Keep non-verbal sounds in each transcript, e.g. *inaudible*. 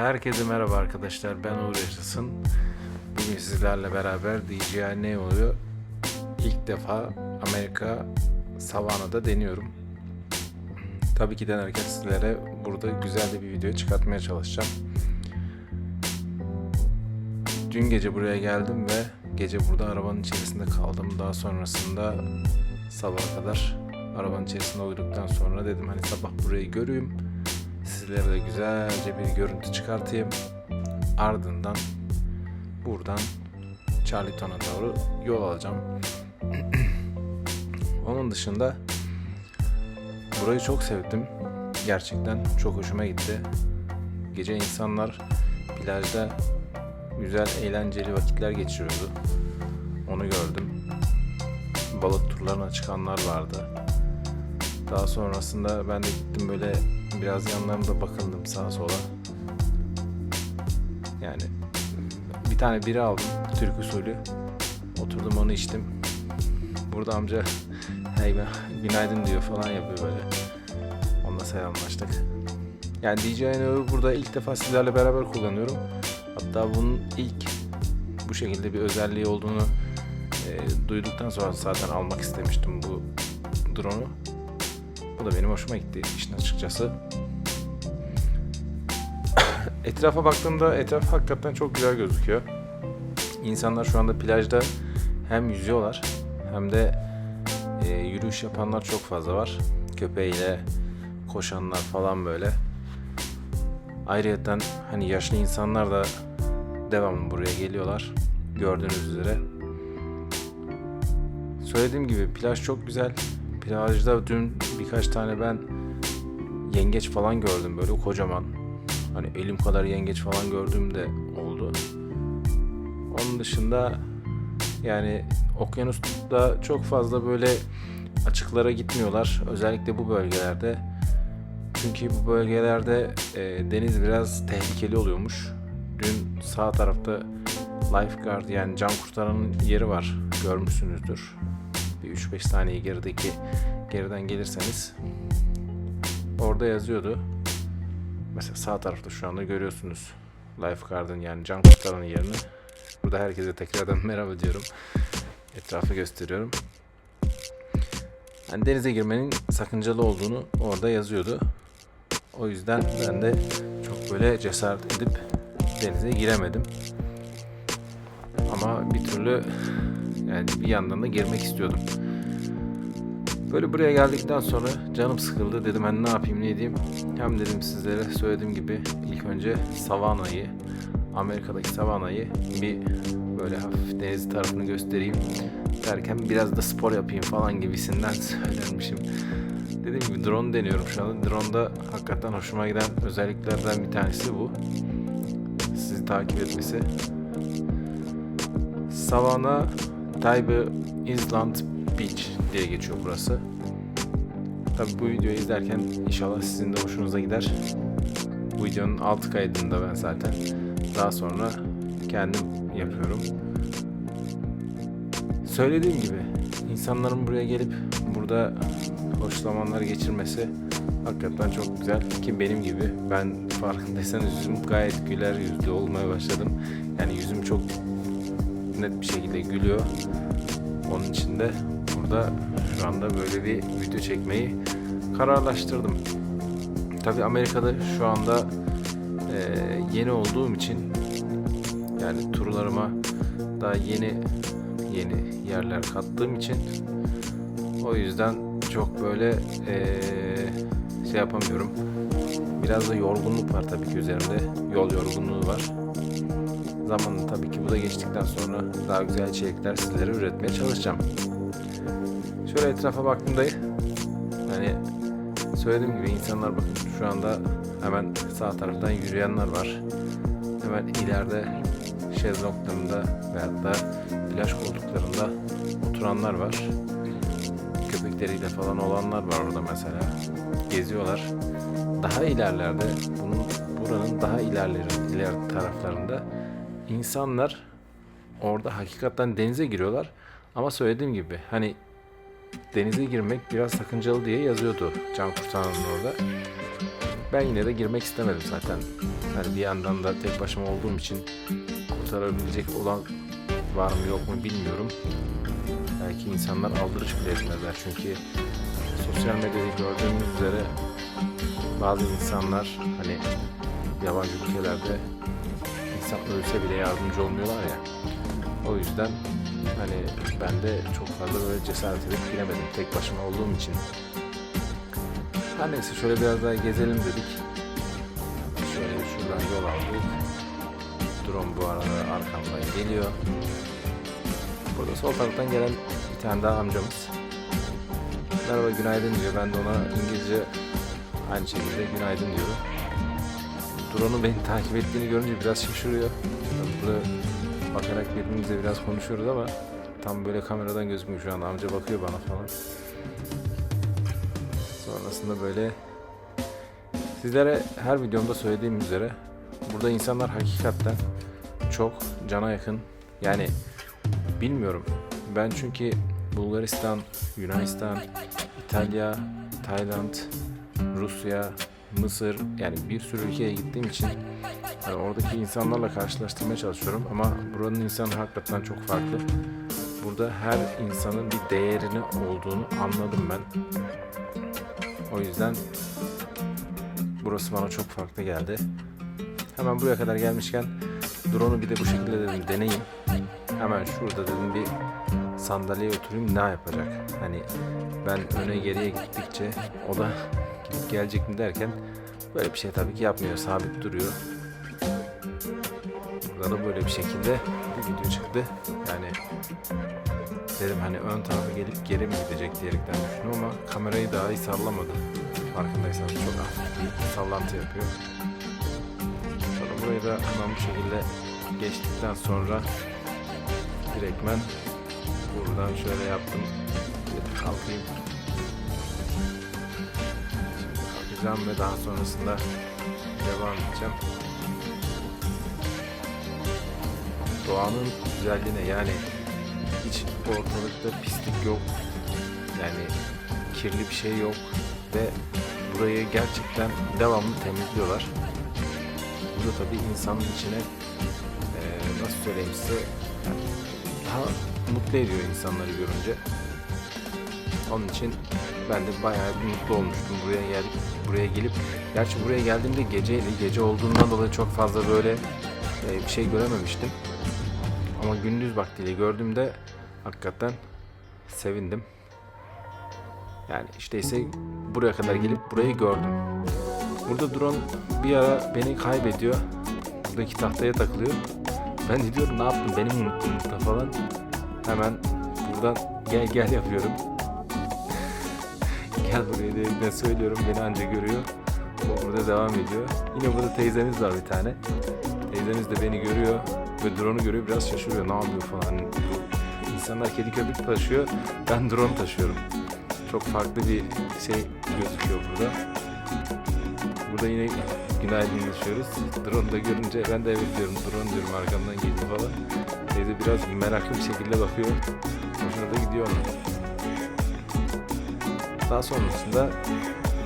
Herkese merhaba arkadaşlar. Ben Uğur Yaşasın. Bugün sizlerle beraber DJI ne oluyor? İlk defa Amerika Savannah'da deniyorum. Tabii ki denerken sizlere burada güzel de bir video çıkartmaya çalışacağım. Dün gece buraya geldim ve gece burada arabanın içerisinde kaldım. Daha sonrasında sabaha kadar arabanın içerisinde uyuduktan sonra dedim hani sabah burayı göreyim. Sizlere de güzelce bir görüntü çıkartayım. Ardından buradan Charlton'a doğru yol alacağım. *clears throat* Onun dışında burayı çok sevdim. Gerçekten çok hoşuma gitti. Gece insanlar plajda güzel eğlenceli vakitler geçiriyordu. Onu gördüm. Balık turlarına çıkanlar vardı. Daha sonrasında ben de gittim böyle biraz yanlarında bakındım sağa sola. Yani bir tane biri aldım Türk usulü. Oturdum onu içtim. Burada amca hey günaydın diyor falan yapıyor böyle. Onunla selamlaştık. Yani DJI'ni burada ilk defa sizlerle beraber kullanıyorum. Hatta bunun ilk bu şekilde bir özelliği olduğunu e, duyduktan sonra zaten almak istemiştim bu drone'u. Bu da benim hoşuma gitti işin açıkçası. *coughs* Etrafa baktığımda etraf hakikaten çok güzel gözüküyor. İnsanlar şu anda plajda hem yüzüyorlar hem de e, yürüyüş yapanlar çok fazla var. Köpeğiyle koşanlar falan böyle. Ayrıca hani yaşlı insanlar da devamlı buraya geliyorlar. Gördüğünüz üzere. Söylediğim gibi plaj çok güzel. Plajda dün birkaç tane ben yengeç falan gördüm böyle kocaman. Hani elim kadar yengeç falan gördüğüm de oldu. Onun dışında yani okyanusta çok fazla böyle açıklara gitmiyorlar. Özellikle bu bölgelerde. Çünkü bu bölgelerde e, deniz biraz tehlikeli oluyormuş. Dün sağ tarafta lifeguard yani can kurtaranın yeri var. Görmüşsünüzdür. Bir 3-5 saniye gerideki geriden gelirseniz orada yazıyordu. Mesela sağ tarafta şu anda görüyorsunuz lifeguard'ın yani can kurtaranın yerini. Burada herkese tekrardan *laughs* merhaba diyorum. Etrafı gösteriyorum. Yani denize girmenin sakıncalı olduğunu orada yazıyordu. O yüzden ben de çok böyle cesaret edip denize giremedim. Ama bir türlü yani bir yandan da girmek istiyordum. Böyle buraya geldikten sonra canım sıkıldı. Dedim hani ne yapayım ne edeyim. Hem dedim sizlere söylediğim gibi ilk önce Savannah'yı, Amerika'daki Savannah'yı bir böyle hafif deniz tarafını göstereyim derken biraz da spor yapayım falan gibisinden *laughs* söylermişim. Dediğim gibi drone deniyorum şu anda. Drone'da hakikaten hoşuma giden özelliklerden bir tanesi bu. Sizi takip etmesi. Savannah Tybee Island Beach diye geçiyor burası. Tabi bu videoyu izlerken inşallah sizin de hoşunuza gider. Bu videonun alt kaydını da ben zaten daha sonra kendim yapıyorum. Söylediğim gibi insanların buraya gelip burada hoş zamanlar geçirmesi hakikaten çok güzel. Ki benim gibi ben farkındaysanız yüzüm gayet güler yüzlü olmaya başladım. Yani yüzüm çok net bir şekilde gülüyor. Onun için de burada şu anda böyle bir video çekmeyi kararlaştırdım. Tabi Amerika'da şu anda e, yeni olduğum için yani turlarıma daha yeni yeni yerler kattığım için o yüzden çok böyle e, şey yapamıyorum. Biraz da yorgunluk var tabii ki üzerimde. Yol yorgunluğu var. Zamanla tabii ki bu da geçtikten sonra daha güzel içerikler sizlere üretmeye çalışacağım. Şöyle etrafa baktığımda hani söylediğim gibi insanlar bakın şu anda hemen sağ taraftan yürüyenler var. Hemen ileride şezlonglarında veyahut da plaj koltuklarında oturanlar var. Köpekleriyle falan olanlar var orada mesela. Geziyorlar. Daha ilerlerde bunun buranın daha ilerleri iler taraflarında insanlar orada hakikaten denize giriyorlar. Ama söylediğim gibi hani denize girmek biraz sakıncalı diye yazıyordu can kurtaranın orada. Ben yine de girmek istemedim zaten. Hani bir yandan da tek başıma olduğum için kurtarabilecek olan var mı yok mu bilmiyorum. Belki insanlar aldırış bile etmezler çünkü sosyal medyada gördüğümüz üzere bazı insanlar hani yabancı ülkelerde insan ölse bile yardımcı olmuyorlar ya. O yüzden hani ben de çok fazla böyle cesaret edip giremedim tek başıma olduğum için. Her neyse şöyle biraz daha gezelim dedik. Şöyle şuradan yol aldık. Drone bu arada arkamdan geliyor. Burada sol taraftan gelen bir tane daha amcamız. Merhaba günaydın diyor. Ben de ona İngilizce aynı şekilde günaydın diyorum. Drone'un beni takip ettiğini görünce biraz şaşırıyor. Burada bakarak birbirimize biraz konuşuyoruz ama tam böyle kameradan gözükmüyor şu an. Amca bakıyor bana falan. Sonrasında böyle sizlere her videomda söylediğim üzere burada insanlar hakikaten çok cana yakın. Yani bilmiyorum. Ben çünkü Bulgaristan, Yunanistan, İtalya, Tayland, Rusya, Mısır yani bir sürü ülkeye gittiğim için yani oradaki insanlarla karşılaştırmaya çalışıyorum ama buranın insanı hakikaten çok farklı. Burada her insanın bir değerini olduğunu anladım ben. O yüzden burası bana çok farklı geldi. Hemen buraya kadar gelmişken drone'u bir de bu şekilde dedim deneyim. Hemen şurada dedim bir sandalyeye oturayım ne yapacak? Hani ben öne geriye gittikçe o da gelecek mi derken böyle bir şey tabii ki yapmıyor. Sabit duruyor. Burada da böyle bir şekilde bir video çıktı. Yani dedim hani ön tarafa gelip geri mi gidecek diyerekten düşündüm ama kamerayı daha iyi sallamadı. Farkındaysanız çok hafif bir sallantı yapıyor. Sonra burayı da hemen bu şekilde geçtikten sonra direktmen buradan şöyle yaptım. Kalkayım. Kalkacağım ve daha sonrasında devam edeceğim. Doğanın güzelliğine yani hiç ortalıkta pislik yok. Yani kirli bir şey yok ve burayı gerçekten devamlı temizliyorlar. Bu da tabii insanın içine eee, nasıl söyleyeyim size yani daha mutlu ediyor insanları görünce. Onun için ben de bayağı bir mutlu olmuştum buraya gel buraya gelip. Gerçi buraya geldiğimde geceydi. Gece olduğundan dolayı çok fazla böyle e, bir şey görememiştim. Ama gündüz vaktiyle gördüğümde hakikaten sevindim. Yani işte ise buraya kadar gelip burayı gördüm. Burada drone bir ara beni kaybediyor. Buradaki tahtaya takılıyor. Ben de diyorum ne yaptın beni mi unuttun falan. Hemen buradan gel gel yapıyorum. Gel buraya diye de söylüyorum beni anca görüyor. O burada devam ediyor. Yine burada teyzemiz var bir tane. Teyzemiz de beni görüyor ve drone'u görüyor biraz şaşırıyor ne yapıyor falan. Hani insanlar kedi köpek taşıyor ben drone taşıyorum. Çok farklı bir şey gözüküyor burada. Burada yine günaydınlaşıyoruz. Drone da görünce ben de evet diyorum drone diyorum arkamdan geliyor falan. Teyze biraz meraklı bir şekilde bakıyor. Hoşuna da gidiyor onun. Daha sonrasında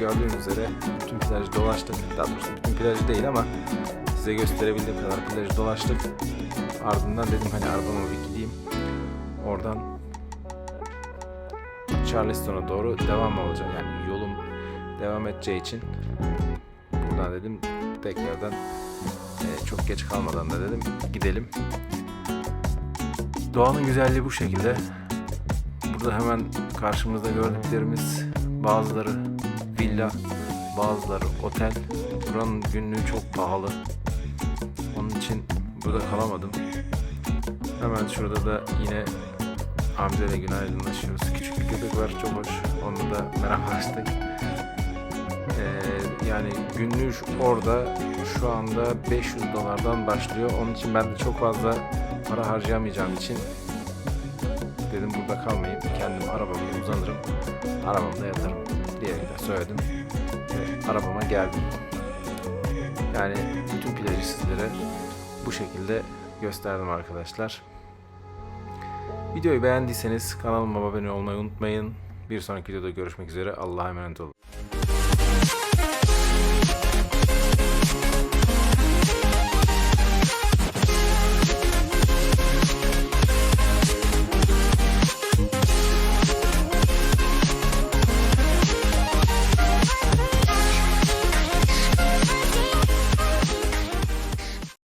gördüğünüz üzere bütün plajı dolaştık. Daha doğrusu bütün plajı değil ama size gösterebildiğim kadar plajı dolaştık. Ardından dedim hani arabama bir gideyim. Oradan Charleston'a doğru devam olacak. Yani yolum devam edeceği için buradan dedim tekrardan e, çok geç kalmadan da dedim gidelim. Doğanın güzelliği bu şekilde. Burada hemen karşımızda gördüklerimiz bazıları villa, bazıları otel. Buranın günlüğü çok pahalı. Onun için burada kalamadım. Hemen şurada da yine amcayla günaydınlaşıyoruz. Küçük bir köpek var çok hoş. Onu da merhabalaştık. Ee, yani günlüğü orada şu anda 500 dolardan başlıyor. Onun için ben de çok fazla para harcayamayacağım için dedim burada kalmayayım. Kendim arabama uzanırım. Arabamda yatarım diye de söyledim. Ve arabama geldim. Yani bütün plajı sizlere bu şekilde gösterdim arkadaşlar. Videoyu beğendiyseniz kanalıma abone olmayı unutmayın. Bir sonraki videoda görüşmek üzere. Allah'a emanet olun.